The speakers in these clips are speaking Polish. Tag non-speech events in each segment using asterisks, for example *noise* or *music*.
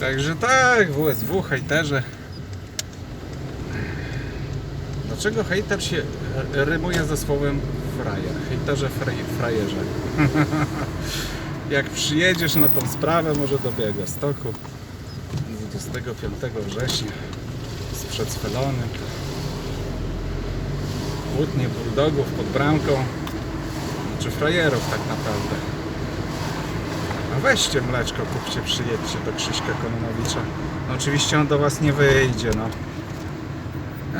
Także tak, WSW, hejterze. Dlaczego hejter się rymuje ze słowem frajer? Hejterze, fraj, frajerze. *laughs* Jak przyjedziesz na tą sprawę, może do Białegostoku 25 września z przedsfelonym płótnie bulldogów pod bramką czy frajerów tak naprawdę. Weźcie mleczko, kupcie, przyjedźcie do Krzyśka Kononowicza. No oczywiście on do Was nie wyjdzie, no.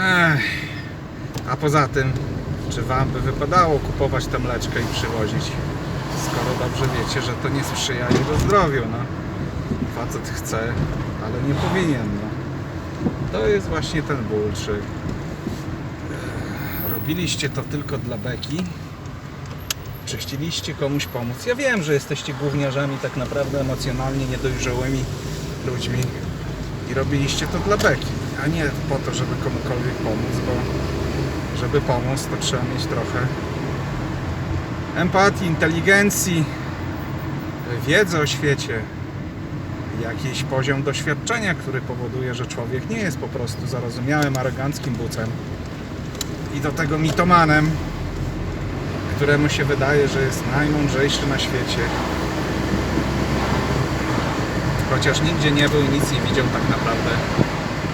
Ech. A poza tym, czy Wam by wypadało kupować te mleczko i przywozić, skoro dobrze wiecie, że to nie sprzyja jego zdrowiu, no. Facet chce, ale nie powinien, no. To jest właśnie ten bullshit. Ech, Robiliście to tylko dla beki, czy chcieliście komuś pomóc? Ja wiem, że jesteście gówniarzami tak naprawdę emocjonalnie niedojrzałymi ludźmi i robiliście to dla beki, a nie po to, żeby komukolwiek pomóc, bo żeby pomóc to trzeba mieć trochę empatii, inteligencji, wiedzy o świecie, jakiś poziom doświadczenia, który powoduje, że człowiek nie jest po prostu zarozumiałym, aroganckim bucem i do tego mitomanem, któremu się wydaje, że jest najmądrzejszy na świecie. Chociaż nigdzie nie był i nic nie widział tak naprawdę.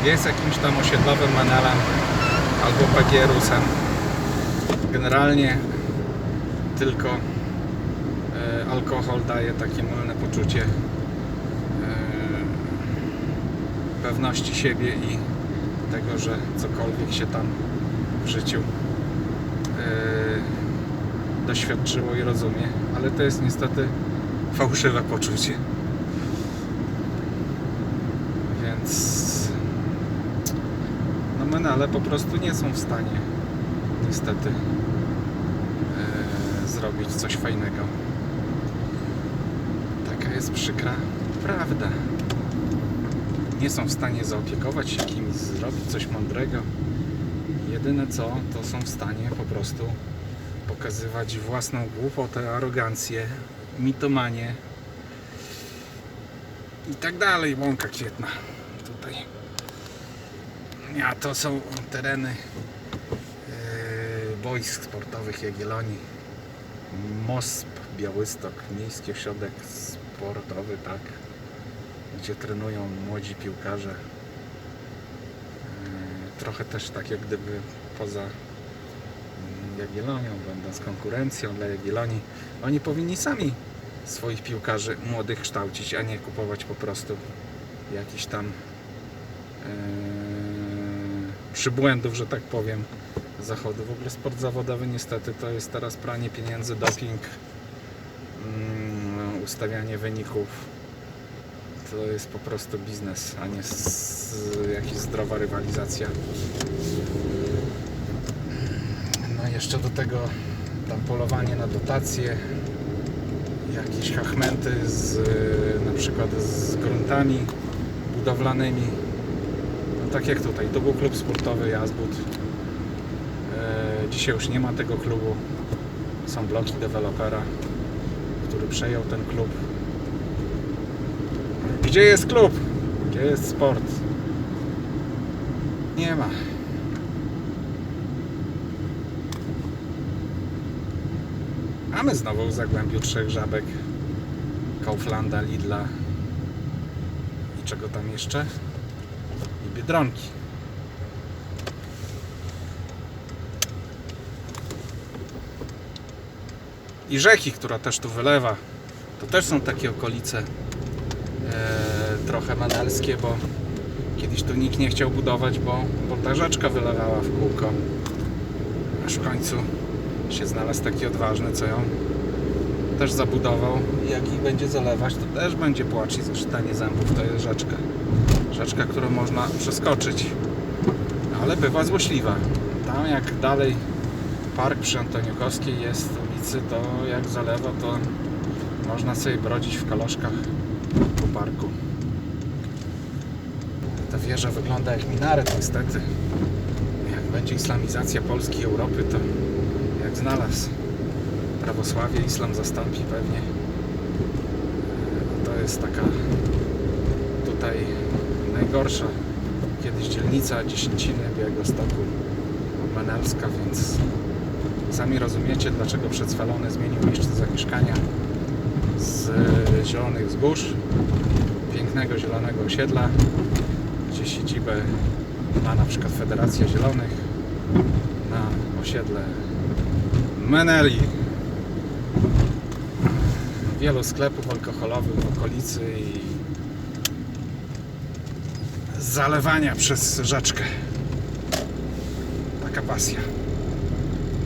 Jest jakimś tam osiedlowym manelem albo pagierusem. Generalnie tylko e, alkohol daje takie mylne poczucie e, pewności siebie i tego, że cokolwiek się tam w życiu e, doświadczyło i rozumie, ale to jest niestety fałszywe poczucie. Więc no menele po prostu nie są w stanie niestety e, zrobić coś fajnego. Taka jest przykra prawda. Nie są w stanie zaopiekować się kimś, zrobić coś mądrego. Jedyne co, to są w stanie po prostu pokazywać własną głupotę, arogancję, mitomanię i tak dalej. Łąka kwietna tutaj. A to są tereny yy, boisk sportowych Jagiellonii. MOSP Białystok, Miejski Ośrodek Sportowy, tak, gdzie trenują młodzi piłkarze. Yy, Trochę też tak jak gdyby poza Jagiellonią, będąc konkurencją dla Jagiellonii, oni powinni sami swoich piłkarzy młodych kształcić, a nie kupować po prostu jakichś tam yy, przybłędów, że tak powiem, zachodu. W ogóle sport zawodowy niestety to jest teraz pranie pieniędzy, doping, mm, ustawianie wyników. To jest po prostu biznes, a nie s- jakaś zdrowa rywalizacja. Jeszcze do tego tam polowanie na dotacje, jakieś hachmenty z na przykład z gruntami budowlanymi. No, tak jak tutaj, to był klub sportowy Jazbud. E, dzisiaj już nie ma tego klubu. Są bloki dewelopera, który przejął ten klub. Gdzie jest klub? Gdzie jest sport? Nie ma. Mamy znowu w Zagłębiu trzech żabek. Kauflanda, Lidla i czego tam jeszcze? I Biedronki. I rzeki, która też tu wylewa. To też są takie okolice e, trochę manelskie, bo kiedyś tu nikt nie chciał budować, bo, bo ta rzeczka wylewała w kółko. Aż w końcu się znalazł taki odważny, co ją też zabudował. I jak ich będzie zalewać, to też będzie płacz i zaszczytanie zębów. To jest rzeczka. Rzeczka, którą można przeskoczyć. Ale bywa złośliwa. Tam jak dalej park przy Antoniukowskiej jest ulicy, to jak zalewa, to można sobie brodzić w kaloszkach po parku. Ta wieża wygląda jak minaret niestety. Jak będzie islamizacja Polski i Europy, to znalazł prawosławie, islam zastąpi pewnie. To jest taka tutaj najgorsza kiedyś dzielnica Dziesięciny Białegostoku Manelska, więc sami rozumiecie, dlaczego przedspalony zmienił miejsce zamieszkania z Zielonych Wzgórz, pięknego zielonego osiedla, gdzie siedzibę ma na przykład Federacja Zielonych na osiedle Meneli. Wielu sklepów alkoholowych w okolicy i zalewania przez rzeczkę. Taka pasja.